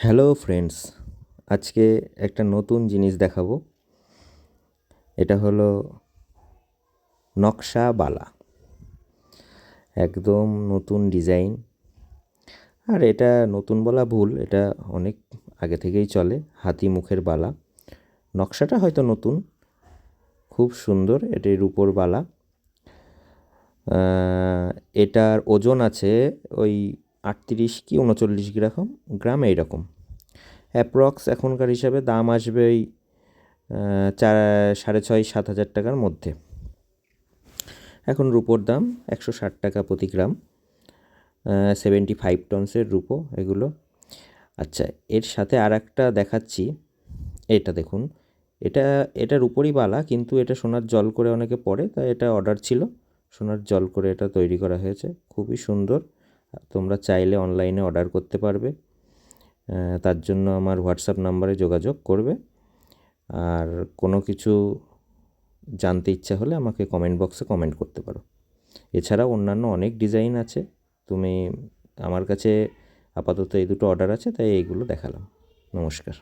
Hello friends, আজকে একটা নতুন জিনিস দেখাবো। এটা হলো নকশা বালা। একদম নতুন ডিজাইন। আর এটা নতুন বলা ভুল, এটা অনেক আগে থেকেই চলে, হাতি মুখের বালা। নকশাটা হয়তো নতুন, খুব সুন্দর এটির রূপোর বালা। এটার ওজন আছে ওই আটত্রিশ কি উনচল্লিশ গ্রাম? গ্রাম এইরকম। অ্যাপ্রক্স এখনকার হিসাবে দাম আসবে ওই চার, সাড়ে ছয়, সাত হাজার টাকার মধ্যে। এখন রুপোর দাম একশো ষাট টাকা প্রতি গ্রাম। সেভেন্টি ফাইভ টনসের রুপো এগুলো। আচ্ছা এর সাথে আর একটা দেখাচ্ছি। এটা দেখুন, এটা এটার উপরই বালা, কিন্তু এটা সোনার জল করে অনেকে পড়ে তাই এটা অর্ডার ছিল। সোনার জল করে এটা তৈরি করা হয়েছে। খুবই সুন্দর। তোমরা চাইলে অনলাইনে অর্ডার করতে পারবে। তার জন্য আমার হোয়াটসঅ্যাপ নাম্বারে যোগাযোগ করবে। আর কোনো কিছু জানতে ইচ্ছা হলে আমাকে কমেন্ট বক্সে কমেন্ট করতে পারো। এছাড়াও অন্যান্য অনেক ডিজাইন আছে। তুমি আমার কাছে আপাতত এই দুটো অর্ডার আছে, তাই এইগুলো দেখালাম। নমস্কার।